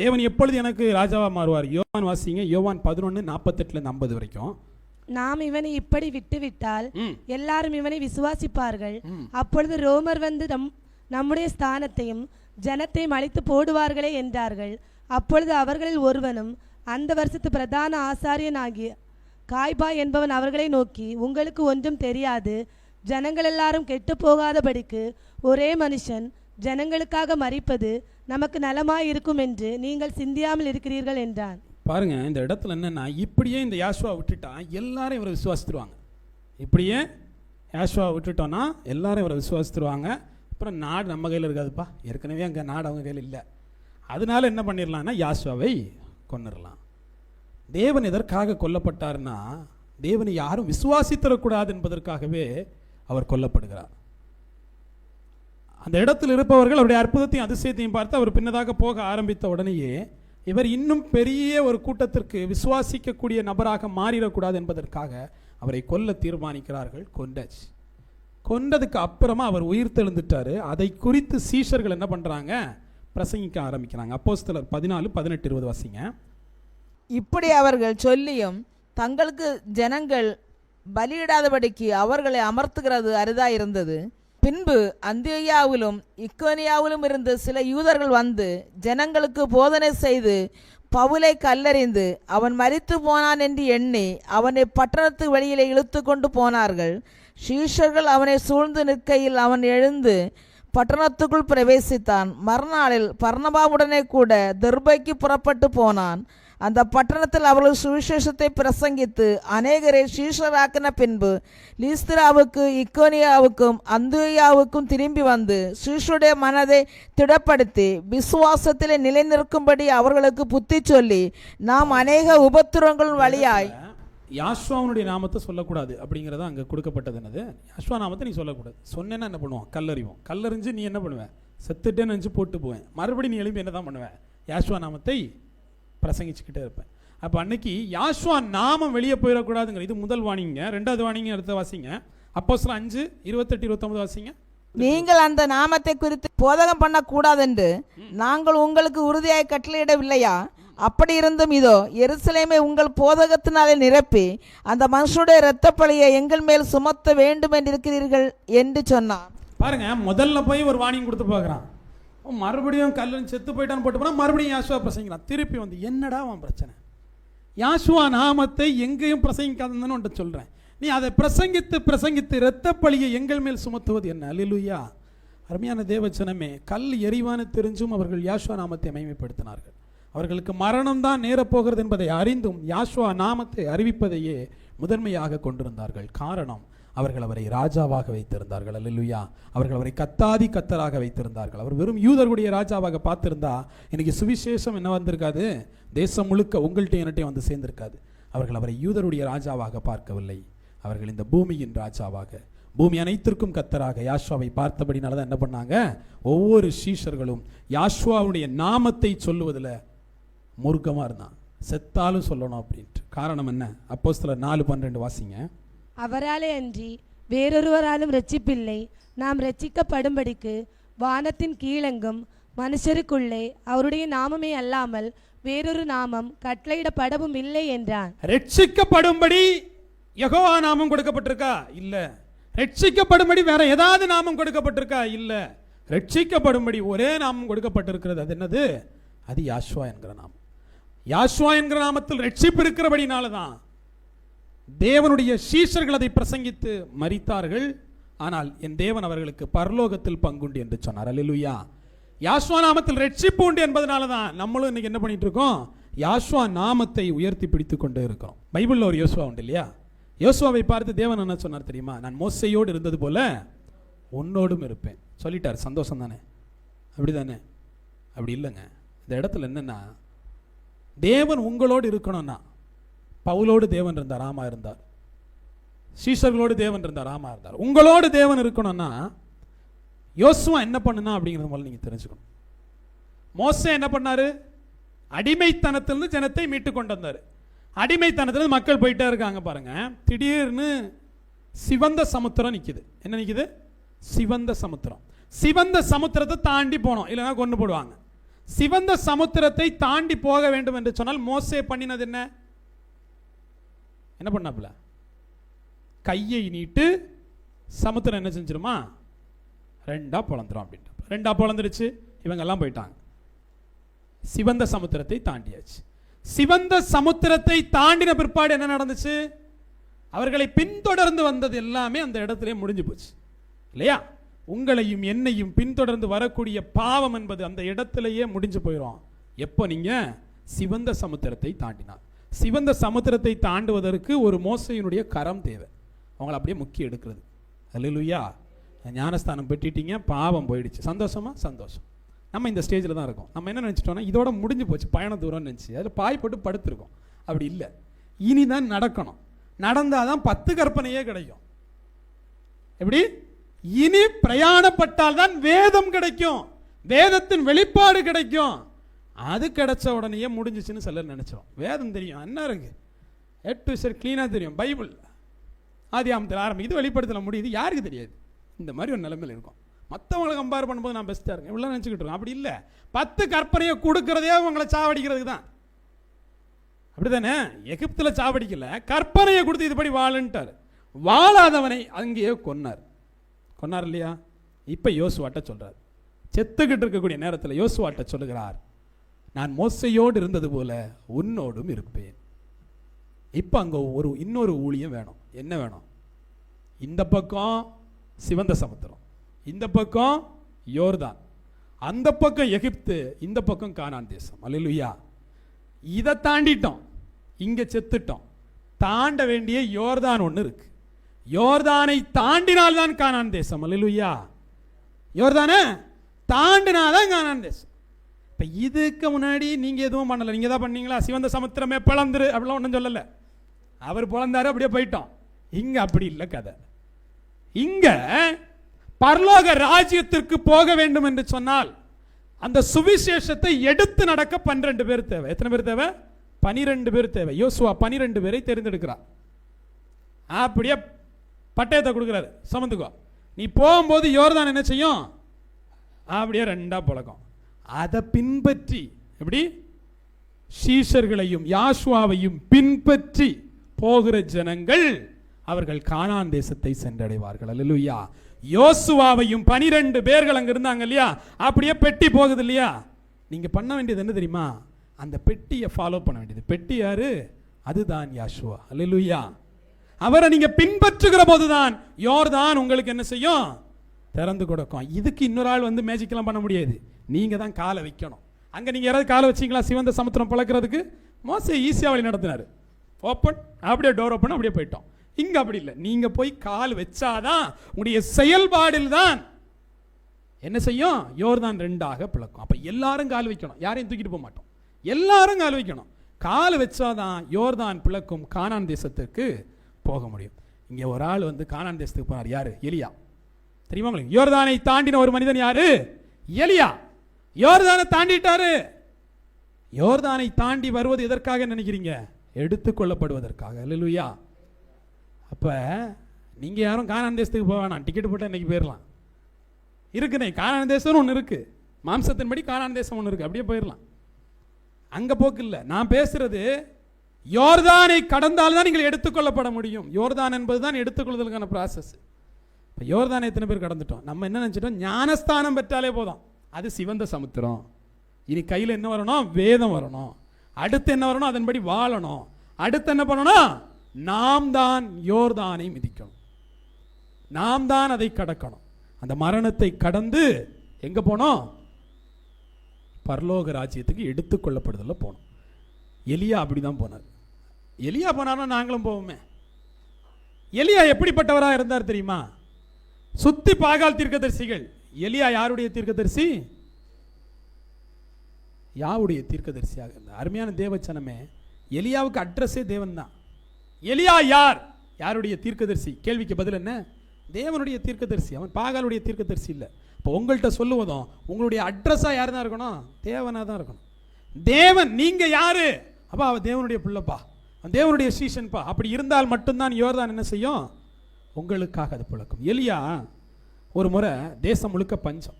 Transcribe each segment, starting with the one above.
தேவன் எப்பொழுது எனக்கு ராஜாவா மாறுவார்? யோவான் வாசிங்க யோவான் பதினொன்று நாற்பத்தெட்டுலேருந்து ஐம்பது வரைக்கும். நாம் இவனை இப்படி விட்டுவிட்டால் எல்லாரும் இவனை விசுவாசிப்பார்கள். அப்பொழுது ரோமர் வந்து நம் நம்முடைய ஸ்தானத்தையும் ஜனத்தையும் அழித்து போடுவார்களே என்றார்கள். அப்பொழுது அவர்களில் ஒருவனும் அந்த வருஷத்து பிரதான ஆசாரியனாகிய காய்பா என்பவன் அவர்களை நோக்கி உங்களுக்கு ஒன்றும் தெரியாது. ஜனங்கள் எல்லாரும் கெட்டு போகாதபடிக்கு ஒரே மனுஷன் ஜனங்களுக்காக மறிப்பது நமக்கு நலமாயிருக்கும் என்று நீங்கள் சிந்தியாமல் இருக்கிறீர்கள் என்றான். பாருங்க இந்த இடத்துல என்னன்னா இப்படியே இந்த யாஷ்வா விட்டுட்டா எல்லாரும் இவரை விசுவாசித்துருவாங்க. இப்படியே யாஷ்வா விட்டுட்டோன்னா எல்லாரும் இவரை விசுவாசித்துருவாங்க. அப்புறம் நாடு நம்ம கையில் இருக்காதுப்பா. ஏற்கனவே அங்கே நாடு அவங்க கையில் இல்லை. அதனால என்ன பண்ணிடலாம்னா யாஷ்வாவை கொண்டுடலாம் தேவன் எதற்காக கொல்லப்பட்டார்னா தேவனை யாரும் விசுவாசித்தரக்கூடாது என்பதற்காகவே அவர் கொல்லப்படுகிறார். அந்த இடத்தில் இருப்பவர்கள் அவருடைய அற்புதத்தையும் அதிசயத்தையும் பார்த்து அவர் பின்னதாக போக ஆரம்பித்த உடனேயே இவர் இன்னும் பெரிய ஒரு கூட்டத்திற்கு விசுவாசிக்கக்கூடிய நபராக மாறிடக்கூடாது என்பதற்காக அவரை கொல்ல தீர்மானிக்கிறார்கள் கொண்டச் கொண்டதுக்கு அப்புறமா அவர் உயிர் தெழுந்துட்டார். அதை குறித்து சீஷர்கள் என்ன பண்ணுறாங்க பிரசங்கிக்க ஆரம்பிக்கிறாங்க. அப்போஸ்தலர் பதினாலு பதினெட்டு இருபது வசிங்க. இப்படி அவர்கள் சொல்லியும் தங்களுக்கு ஜனங்கள் பலியிடாதபடிக்கு அவர்களை அமர்த்துகிறது அரிதாக இருந்தது பின்பு அந்தியாவிலும் இக்கோனியாவிலும் இருந்து சில யூதர்கள் வந்து ஜனங்களுக்கு போதனை செய்து பவுலை கல்லறிந்து அவன் மரித்து போனான் என்று எண்ணி அவனை பட்டணத்து வெளியிலே இழுத்து கொண்டு போனார்கள். ஷீஷர்கள் அவனை சூழ்ந்து நிற்கையில் அவன் எழுந்து பட்டணத்துக்குள் பிரவேசித்தான். மறுநாளில் பர்ணபாவுடனே கூட தெர்பைக்கு புறப்பட்டு போனான். அந்த பட்டணத்தில் அவர்கள் சுவிசேஷத்தை பிரசங்கித்து அநேகரை சீஷராக்கின பின்பு லீஸ்திராவுக்கு இக்கோனியாவுக்கும் அந்துயாவுக்கும் திரும்பி வந்து சீஷருடைய மனதை திடப்படுத்தி விசுவாசத்திலே நிலைநிற்கும்படி அவர்களுக்கு புத்தி சொல்லி நாம் அநேக உபத்திரங்கள் வழியாய் யாஷ்வாவுடைய நாமத்தை சொல்லக்கூடாது அப்படிங்கிறத அங்கே கொடுக்கப்பட்டது என்னது? யாஷ்வா நாமத்தை நீ சொல்லக்கூடாது. சொன்னேன்னா என்ன பண்ணுவோம் கல்லறிவோம் கல்லறிஞ்சு நீ என்ன பண்ணுவேன் செத்துட்டேன்னு நினச்சி போட்டு போவேன். மறுபடியும் நீ எழுப்பி என்ன தான் பண்ணுவேன் யாஷ்வா நாமத்தை பிரசங்கிச்சுக்கிட்டே இருப்பேன். அப்போ அன்னைக்கு யாஷ்வா நாமம் வெளியே போயிடக்கூடாதுங்கிற இது முதல் வாணிங்க ரெண்டாவது வாணிங்க அடுத்த வாசிங்க. அப்போ சில அஞ்சு இருபத்தெட்டு இருபத்தொம்பது வாசிங்க. நீங்கள் அந்த நாமத்தை குறித்து போதகம் பண்ணக்கூடாதென்று நாங்கள் உங்களுக்கு உறுதியாய் கட்டளையிடவில்லையா? அப்படி இருந்தும் இதோ எருசலேமை உங்கள் போதகத்தினாலே நிரப்பி அந்த மனுஷனுடைய இரத்தப்பழியை எங்கள் மேல் சுமத்த வேண்டும் என்றிருக்கிறீர்கள் என்று சொன்னான் பாருங்க முதல்ல போய் ஒரு வாணிங் கொடுத்து பார்க்குறான். மறுபடியும் கல்லன் செத்து போயிட்டான்னு போட்டு போனால் மறுபடியும் யாசுவா பிரசங்கிக்கிறான். திருப்பி வந்து என்னடா அவன் பிரச்சனை? யாசுவா நாமத்தை எங்கேயும் பிரசங்கிக்காதுன்னு ஒன்று சொல்கிறேன் நீ அதை பிரசங்கித்து பிரசங்கித்து இரத்த பழியை எங்கள் மேல் சுமத்துவது என்ன? அலிலுயா அருமையான தேவச்சனமே கல் எரிவான தெரிஞ்சும் அவர்கள் யாஷ்வா நாமத்தை மகிமைப்படுத்தினார்கள். அவர்களுக்கு மரணம் தான் நேரப்போகிறது என்பதை அறிந்தும் யாஷ்வா நாமத்தை அறிவிப்பதையே முதன்மையாக கொண்டிருந்தார்கள். காரணம் அவர்கள் அவரை ராஜாவாக வைத்திருந்தார்கள். அல்லா அவர்கள் அவரை கத்தாதி கத்தராக வைத்திருந்தார்கள். அவர் வெறும் யூதர்களுடைய ராஜாவாக பார்த்திருந்தா இன்னைக்கு சுவிசேஷம் என்ன வந்திருக்காது? தேசம் முழுக்க உங்கள்கிட்ட என்கிட்ட வந்து சேர்ந்திருக்காது. அவர்கள் அவரை யூதருடைய ராஜாவாக பார்க்கவில்லை. அவர்கள் இந்த பூமியின் ராஜாவாக பூமி அனைத்திற்கும் கத்தராக யாஷ்வாவை பார்த்தபடினால தான் என்ன பண்ணாங்க? ஒவ்வொரு சீஷர்களும் யாஷ்வாவுடைய நாமத்தை சொல்லுவதில் மூர்க்கமாக இருந்தான் செத்தாலும் சொல்லணும் அப்படின்ட்டு. காரணம் என்ன? அப்போஸ்தலர் நாலு பன்னிரெண்டு வாசிங்க. அவராலே அன்றி வேறொருவராலும் ரட்சிப்பில்லை. நாம் ரட்சிக்கப்படும்படிக்கு வானத்தின் கீழெங்கும் மனுஷருக்குள்ளே அவருடைய நாமமே அல்லாமல் வேறொரு நாமம் கட்டளையிடப்படவும் இல்லை என்றான். ரட்சிக்கப்படும்படி யகோவா நாமம் கொடுக்கப்பட்டிருக்கா? இல்ல. ரட்சிக்கப்படும்படி வேற ஏதாவது நாமம் கொடுக்கப்பட்டிருக்கா? இல்ல. ரட்சிக்கப்படும்படி ஒரே நாமம் கொடுக்கப்பட்டிருக்கிறது. அது என்னது? அது யாஷ்வா என்கிற நாமம். யாஷ்வா என்கிற நாமத்தில் ரட்சிப்பு இருக்கிறபடினால தான் தேவனுடைய சீஷர்கள் அதை பிரசங்கித்து மறித்தார்கள் ஆனால் என் தேவன் அவர்களுக்கு பரலோகத்தில் பங்குண்டு என்று சொன்னார். அல்லேலூயா. யாஷ்வா நாமத்தில் ரட்சிப்பு உண்டு என்பதனால தான் நம்மளும் இன்னைக்கு என்ன பண்ணிட்டு இருக்கோம்? யாஷ்வா நாமத்தை உயர்த்தி பிடித்து கொண்டே இருக்கிறோம். பைபிளில் ஒரு யோசுவா உண்டு இல்லையா? யோசுவாவை பார்த்து தேவன் என்ன சொன்னார் தெரியுமா? நான் மோசையோடு இருந்தது போல உன்னோடும் இருப்பேன். சொல்லிட்டார். சந்தோஷம் தானே? அப்படிதானே? அப்படி இல்லைங்க. இந்த இடத்துல என்னென்னா தேவன் உங்களோடு இருக்கணும்னா பவுலோடு தேவன் இருந்தார் ராமா இருந்தார். சீசர்களோடு தேவன் இருந்தார் ராமா இருந்தார். உங்களோடு தேவன் இருக்கணும்னா யோசுவா என்ன பண்ணுனா அப்படிங்கிறது முதல்ல நீங்கள் தெரிஞ்சுக்கணும். மோச என்ன பண்ணார்? அடிமைத்தனத்திலிருந்து ஜனத்தை மீட்டு கொண்டு வந்தார். அடிமைத்தனத்திலிருந்து மக்கள் போயிட்டே இருக்காங்க பாருங்கள் திடீர்னு சிவந்த சமுத்திரம் நிற்கிது என்ன நிற்கிது சிவந்த சமுத்திரம். சிவந்த சமுத்திரத்தை தாண்டி போனோம். இல்லைன்னா கொண்டு போடுவாங்க. சிவந்த சமுத்திரத்தை தாண்டி போக வேண்டும் என்று சொன்னால் மோசே பண்ணினது என்ன? என்ன பண்ணாப்புல? கையை நீட்டு சமுத்திரம் என்ன செஞ்சிருமா? ரெண்டாக பொழந்துரும் அப்படின்ட்டு ரெண்டா பிளந்துருச்சு இவங்கெல்லாம் போயிட்டாங்க. சிவந்த சமுத்திரத்தை தாண்டியாச்சு. சிவந்த சமுத்திரத்தை தாண்டின பிற்பாடு என்ன நடந்துச்சு? அவர்களை பின்தொடர்ந்து வந்தது எல்லாமே அந்த இடத்திலே முடிஞ்சு போச்சு. இல்லையா? உங்களையும் என்னையும் பின்தொடர்ந்து வரக்கூடிய பாவம் என்பது அந்த இடத்திலேயே முடிஞ்சு போயிடும் எப்போ நீங்கள் சிவந்த சமுத்திரத்தை தாண்டினார் சிவந்த சமுத்திரத்தை தாண்டுவதற்கு ஒரு மோசையினுடைய கரம் தேவை. அவங்கள அப்படியே முக்கி எடுக்கிறது. அல்லேலூயா ஞானஸ்தானம் பெட்டிட்டீங்க பாவம் போயிடுச்சு. சந்தோஷமா? சந்தோஷம். நம்ம இந்த ஸ்டேஜில் தான் இருக்கோம். நம்ம என்ன நினச்சிட்டோம்னா இதோட முடிஞ்சு போச்சு. பயண தூரம்னு நினச்சி. அதில் பாய் போட்டு படுத்திருக்கோம். அப்படி இல்லை. இனிதான் நடக்கணும். நடந்தால் தான் பத்து கற்பனையே கிடைக்கும். எப்படி? இனி பிரயாணப்பட்டால் தான் வேதம் கிடைக்கும். வேதத்தின் வெளிப்பாடு கிடைக்கும். அது கிடைச்ச உடனேயே முடிஞ்சிச்சுன்னு சிலர் நினச்சிடும் வேதம் தெரியும். என்ன இருக்கு எட்டு சார் க்ளீனாக தெரியும். பைபிள். ஆதி ஆமத்தில் ஆரம்பி இது வெளிப்படுத்தல முடியுது. யாருக்கு தெரியாது? இந்த மாதிரி ஒரு நிலைமையில் இருக்கும். மற்றவங்களை கம்பேர் பண்ணும்போது நான் பெஸ்ட்டாக இருக்கேன். இவ்வளோ நினச்சிக்கிட்டு இருக்கோம். அப்படி இல்லை. பத்து கற்பனையை கொடுக்கறதே உங்களை சாவடிக்கிறதுக்கு தான். அப்படிதானே? எகிப்தில் சாவடிக்கல. கற்பனையை கொடுத்து இதுபடி வாழுன்ட்டார். வாழாதவனை அங்கேயே கொன்னார். கொன்னார் இல்லையா? இப்போ யோசுவாட்ட சொல்கிறார் செத்துக்கிட்டு இருக்கக்கூடிய நேரத்தில் யோசுவாட்ட சொல்லுகிறார். நான் மோசையோடு இருந்தது போல உன்னோடும் இருப்பேன். இப்போ அங்கே ஒரு இன்னொரு ஊழியம் வேணும். என்ன வேணும்? இந்த பக்கம் சிவந்த சமுத்திரம் இந்த பக்கம் யோர்தான் அந்த பக்கம் எகிப்து இந்த பக்கம் கானான் தேசம். அல்லேலூயா. இதை தாண்டிட்டோம். இங்கே செத்துட்டோம். தாண்ட வேண்டிய யோர்தான் ஒன்று இருக்கு. யோர்தானை தாண்டினால்தான் கானான் தேசம். அல்லேலூயா. யோர்தானே? தாண்டினாதான் கானான் தேசம். இப்போ இதுக்கு முன்னாடி நீங்கள் எதுவும் பண்ணலை. நீங்கள் தான் பண்ணீங்களா? சிவந்த சமுத்திரமே பிளந்துரு அப்படிலாம் ஒன்றும் சொல்லலை. அவர் பிளந்தாரு அப்படியே போயிட்டோம். இங்கே அப்படி இல்லை கதை. இங்கே பரலோக ராஜ்யத்திற்கு போக வேண்டும் என்று சொன்னால் அந்த சுவிசேஷத்தை எடுத்து நடக்க பன்னிரெண்டு பேர் தேவை. எத்தனை பேர் தேவை? பனிரெண்டு பேர் தேவை. யோசுவா பனிரெண்டு பேரை தெரிந்தெடுக்கிறார் அப்படியே பட்டயத்தை கொடுக்குறாரு. சமந்துக்கோ. நீ போகும்போது யோர்தான் என்ன செய்யும்? அப்படியே ரெண்டாக பழக்கம். அதை பின்பற்றி எப்படி? சீஷர்களையும் யாஷ்வாவையும் பின்பற்றி போகிற ஜனங்கள் அவர்கள் கானான் தேசத்தை சென்றடைவார்கள். அல்லேலூயா. யோசுவாவையும் பனிரெண்டு பேர்கள் அங்க இருந்தாங்க இல்லையா? அப்படியே பெட்டி போகுது இல்லையா? நீங்க பண்ண வேண்டியது என்ன தெரியுமா? அந்த பெட்டியை ஃபாலோ பண்ண வேண்டியது. பெட்டி யாரு? அதுதான் யாசுவா. அல்லேலூயா. அவரை நீங்க பின்பற்றுகிற போதுதான் யோர்தான் உங்களுக்கு என்ன செய்யும்? திறந்து கொடுக்கும். இதுக்கு இன்னொரு ஆள் வந்து மேஜிக்கெல்லாம் பண்ண முடியாது. நீங்கள் தான் காலை வைக்கணும். அங்கே நீங்கள் யாராவது காலை வச்சீங்களா? சிவந்த சமுத்திரம் பழக்கிறதுக்கு மோசம் ஈஸியாக வழி நடத்தினார். ஓப்பன் அப்படியே டோர் ஓப்பன் அப்படியே போயிட்டோம். இங்கே அப்படி இல்லை. நீங்கள் போய் கால் வச்சாதான் உங்களுடைய செயல்பாடில் தான் என்ன செய்யும்? யோர்தான் ரெண்டாக பிளக்கும். அப்போ எல்லாரும் கால் வைக்கணும். யாரையும் தூக்கிட்டு போக மாட்டோம். எல்லாரும் கால் வைக்கணும். கால் வச்சாதான் யோர்தான் பிளக்கும் கானான் தேசத்துக்கு போக முடியும். இங்கே ஒரு ஆள் வந்து கானான் தேசத்துக்கு போனார். யார்? எலியா. தெரியுமா உங்களுக்கு? யோர்தானை தாண்டின ஒரு மனிதன் யாரு? எலியா. யோர்தானை தாண்டிட்டாரு. யோர்தானை தாண்டி வருவது எதற்காக நினைக்கிறீங்க? எடுத்துக்கொள்ளப்படுவதற்காக இல்லையா அப்போ நீங்கள் யாரும் கானான் தேசத்துக்கு போக வேணாம். டிக்கெட் போட்டு இன்றைக்கி போயிடலாம் இருக்குண்ணே கானான் தேசம்னு ஒன்று இருக்குது மாம்சத்தின்படி கானான் தேசம் ஒன்று இருக்குது அப்படியே போயிடலாம் அங்கே போக்கு இல்லை. நான் பேசுகிறது யோர்தானை கடந்தால் தான் நீங்கள் எடுத்துக்கொள்ளப்பட முடியும். யோர்தான் என்பது தான் எடுத்துக்கொள்வதற்கான ப்ராசஸ் இப்போ யோர்தானை எத்தனை பேர் கடந்துட்டோம்? நம்ம என்ன நினச்சிட்டோம்? ஞானஸ்தானம் பெற்றாலே போதும். அது சிவந்த சமுத்திரம். இனி கையில் என்ன வரணும்? வேதம் வரணும். அடுத்து என்ன வரணும்? அதன்படி வாழணும். அடுத்து என்ன பண்ணணும் நாம் தான் யோர்தானை மிதிக்கணும். நாம் தான் அதை கடக்கணும். அந்த மரணத்தை கடந்து எங்கே போனோம்? பரலோக ராஜ்யத்துக்கு எடுத்துக்கொள்ளப்படுதல போனோம். எலியா அப்படிதான் போனார். எலியா போனார்னா நாங்களும் போவோமே. எலியா எப்படிப்பட்டவராக இருந்தார் தெரியுமா? சுத்தி பாகால் தீர்க்கதரிசிகள். எலியா யாருடைய தீர்க்கதரிசி? யாவுடைய தீர்க்கதரிசியாக இருந்தார். அருமையான தேவச்சனமே எலியாவுக்கு அட்ரஸே தேவன் தான் எலியா யார்? யாருடைய தீர்க்கதரிசி? கேள்விக்கு பதில் என்ன? தேவனுடைய தீர்க்கதரிசி. அவன் பாகாலுடைய தீர்க்கதரிசி இல்லை. இப்போ உங்கள்கிட்ட சொல்லுவதும் உங்களுடைய அட்ரஸாக யார் தான் இருக்கணும்? தேவனாக தான் இருக்கணும். தேவன் நீங்கள் யார்? அப்பா அவன் தேவனுடைய பிள்ளைப்பா. அவன் தேவனுடைய சீசன்ப்பா அப்படி இருந்தால் மட்டும்தான் யோர்தான் என்ன செய்யும்? உங்களுக்காக அது பிழக்கும். எலியா ஒரு முறை தேசம் முழுக்க பஞ்சம்.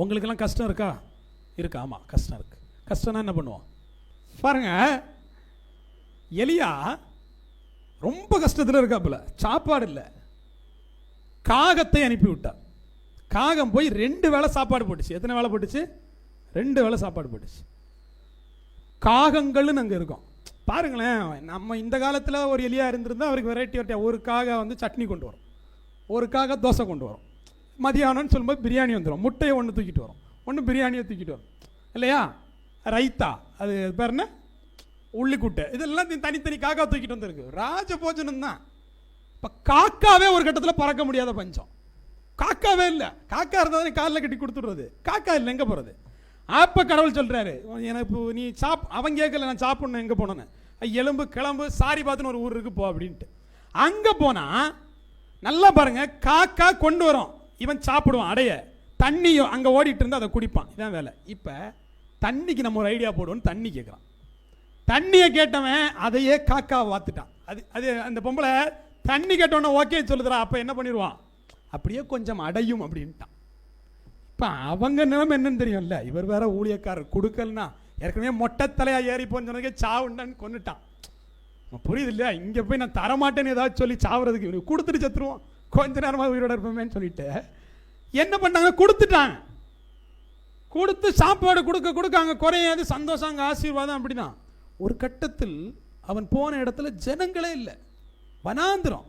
உங்களுக்கெல்லாம் கஷ்டம் இருக்கா? இருக்கா. ஆமாம் கஷ்டம் இருக்கு. கஷ்டம்னா என்ன பண்ணுவோம்? பாருங்க எலியா ரொம்ப கஷ்டத்தில் இருக்காப்புல. சாப்பாடு இல்லை. காகத்தை அனுப்பி விட்டார் காகம் போய் ரெண்டு வேளை சாப்பாடு போட்டுச்சு. எத்தனை வேளை போட்டுச்சு? ரெண்டு வேளை சாப்பாடு போட்டுச்சு. காகங்கள்னு அங்கே இருக்கும். பாருங்களேன் நம்ம இந்த காலத்தில் ஒரு எலியாக இருந்திருந்தால் அவருக்கு வெரைட்டி வெரைட்டியாக ஒரு காகம் வந்து சட்னி கொண்டு வரும். ஒரு காக தோசை கொண்டு வரும். மதியானம்னு சொல்லும்போது பிரியாணி வந்துடும் முட்டையை ஒன்று தூக்கிட்டு வரும். ஒன்று பிரியாணியை தூக்கிட்டு வரும். இல்லையா? ரைத்தா. அது பேர் என்ன? உள்ளிக்குட்டை. இதெல்லாம் தனித்தனி காக்கா தூக்கிட்டு வந்திருக்கு. ராஜபோஜனம் தான். இப்போ காக்காவே ஒரு கட்டத்தில் பறக்க முடியாத பஞ்சம். காக்காவே இல்லை. காக்கா இருந்தால் காலில் கட்டி கொடுத்துடுறது. காக்கா இல்லை எங்கே போகிறது அப்போ கடவுள் சொல்கிறாரு எனக்கு நீ சாப் அவன் கேட்கல நான் சாப்பிட்ணும் எங்கே போனேன்னு. எலும்பு கிளம்பு சாரி பார்த்துன்னு ஒரு ஊருக்கு போ அப்படின்ட்டு. அங்கே போனால் நல்லா பாருங்க காக்கா கொண்டு வரும். இவன் சாப்பிடுவான் அடைய. தண்ணியும் அங்கே ஓடிட்டு இருந்தால் அதை குடிப்பான். இதான் வேலை. இப்போ தண்ணிக்கு நம்ம ஒரு ஐடியா போடுவோம்னு தண்ணி கேட்குறான் தண்ணியை கேட்டவன் அதையே காக்கா வாத்துட்டான். அது அது அந்த பொம்பளை தண்ணி கேட்டவொன்னே ஓகே சொல்லுதுடா அப்போ என்ன பண்ணிடுவான்? அப்படியே கொஞ்சம் அடையும் அப்படின்ட்டான். இப்போ அவங்க நிலம என்னன்னு தெரியும்ல? இவர் வேற ஊழியக்காரர் கொடுக்கலனா ஏற்கனவே மொட்டை தலையாக ஏறி போன்னு சொன்னதுக்கே சாவுண்டான்னு கொண்டுட்டான் புரியுது இல்லையா இங்கே போய் நான் தரமாட்டேன்னு ஏதாச்சும் சொல்லி சாவறதுக்கு இவனுக்கு கொடுத்துட்டு செத்துருவோம் கொஞ்ச நேரமாக உயிரோட இருப்போமேன்னு சொல்லிட்டு. என்ன பண்ணாங்க? கொடுத்துட்டாங்க. கொடுத்து சாப்பாடு கொடுக்க கொடுக்க அங்கே குறையாது சந்தோஷம் அங்கே ஆசீர்வாதம் அப்படிதான் ஒரு கட்டத்தில் அவன் போன இடத்துல ஜனங்களே இல்லை. வனாந்திரம்.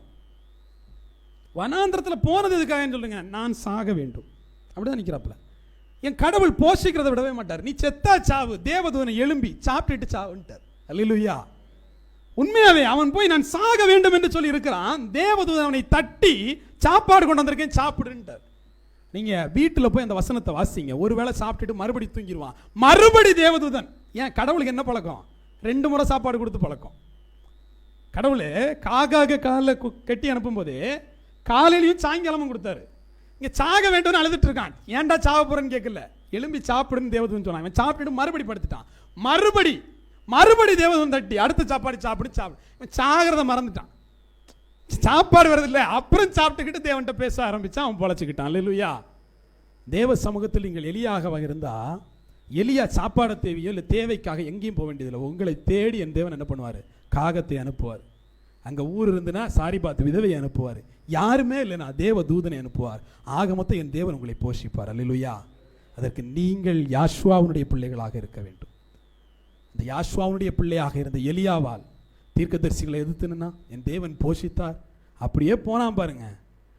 வனாந்திரத்தில் போனது எதுக்காகன்னு சொல்லுங்க. நான் சாக வேண்டும். அப்படிதான் நிற்கிறாப்புல என் கடவுள் போஷிக்கிறத விடவே மாட்டார். நீ செத்தா சாவு. தேவதூனை எழும்பி சாப்பிட்டுட்டு சாவுன்ட்டார். அல்லேலூயா உண்மையாவே அவன் போய் நான் சாக வேண்டும் என்று சொல்லி இருக்கிறான் தேவதூதன் அவனை தட்டி சாப்பாடு கொண்டு வந்திருக்கேன் சாப்பிடுன்ட்டார் நீங்க வீட்டில் போய் அந்த வசனத்தை வாசிங்க. ஒருவேளை சாப்பிட்டுட்டு மறுபடி தூங்கிடுவான் மறுபடி தேவதூதன் ஏன் கடவுளுக்கு என்ன பழக்கம்? ரெண்டு முறை சாப்பாடு கொடுத்து பழக்கம். கடவுள் காக்காக காலில் கட்டி அனுப்பும்போது காலையிலையும் சாயங்காலமும் கொடுத்தாரு. இங்கே சாக வேண்டும்னு அழுதுட்டு இருக்கான். ஏன்டா சாக போறேன்னு கேட்கல. எலும்பி சாப்பிடுன்னு தேவதூதன் சொன்னான். இவன் சாப்பிட்டுட்டு மறுபடி படுத்துட்டான். மறுபடி மறுபடி தேவதூதன் தட்டி அடுத்த சாப்பாடு சாப்பிடு சாப்பிடு. இவன் சாகிறத மறந்துட்டான். சாப்பாடு வருதில்ல அப்புறம் சாப்பிட்டுக்கிட்டு தேவன்கிட்ட பேச ஆரம்பித்தான் அவன் பொழைச்சிக்கிட்டான். இல்லையா தேவ சமூகத்தில் நீங்கள் எளியாக இருந்தா எளியா சாப்பாடு தேவையோ இல்லை தேவைக்காக எங்கேயும் போக வேண்டியதில்லை. உங்களை தேடி என் தேவன் என்ன பண்ணுவார்? காகத்தை அனுப்புவார். அங்கே ஊர் இருந்துன்னா சாரி பார்த்து விதவையை அனுப்புவார். யாருமே இல்லைனா தேவ தூதனை அனுப்புவார். ஆக மொத்தம் என் தேவன் உங்களை போஷிப்பார். அல்லையா அதற்கு நீங்கள் யாஷ்வாவுடைய பிள்ளைகளாக இருக்க வேண்டும். இந்த யாஷ்வாவுடைய பிள்ளையாக இருந்த எலியாவால் தீர்க்கதரிசிகளை எதிர்த்துனா என் தேவன் போஷித்தார். அப்படியே போனான் பாருங்க.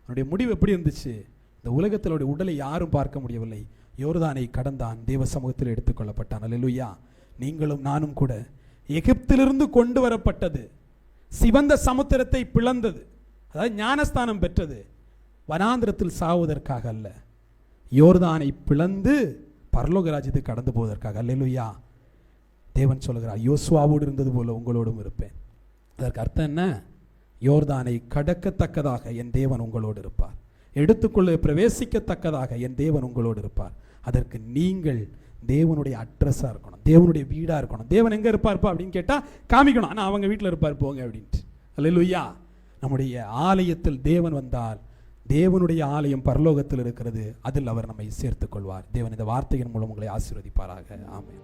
அவனுடைய முடிவு எப்படி இருந்துச்சு? இந்த உலகத்திலுடைய உடலை யாரும் பார்க்க முடியவில்லை. யோர்தானை கடந்தான். தேவ சமூகத்தில் எடுத்துக்கொள்ளப்பட்டான் அல்லா நீங்களும் நானும் கூட எகிப்திலிருந்து கொண்டு வரப்பட்டது. சிவந்த சமுத்திரத்தை பிளந்தது. அதாவது ஞானஸ்தானம் பெற்றது. வனாந்திரத்தில் சாவுவதற்காக அல்ல. யோர்தானை பிளந்து பரலோகராஜ்யத்தை கடந்து போவதற்காக. அல்லா தேவன் சொல்கிறார் யோசுவாவோடு இருந்தது போல உங்களோடும் இருப்பேன். அதற்கு அர்த்தம் என்ன? யோர்தானை கடக்கத்தக்கதாக என் தேவன் உங்களோடு இருப்பார். எடுத்துக்கொள்ள பிரவேசிக்கத்தக்கதாக என் தேவன் உங்களோடு இருப்பார். அதற்கு நீங்கள் தேவனுடைய அட்ரஸாக இருக்கணும் தேவனுடைய வீடாக இருக்கணும். தேவன் எங்கே இருப்பார்ப்பா அப்படின்னு கேட்டால் காமிக்கணும். ஆனால் அவங்க வீட்டில் இருப்பார் போங்க அப்படின்ட்டு. லுய்யா நம்முடைய ஆலயத்தில் தேவன் வந்தால் தேவனுடைய ஆலயம் பரலோகத்தில் இருக்கிறது அதில் அவர் நம்மை சேர்த்துக் கொள்வார் தேவன் இந்த வார்த்தையின் மூலம் உங்களை ஆசீர்வதிப்பாராக. ஆமாம்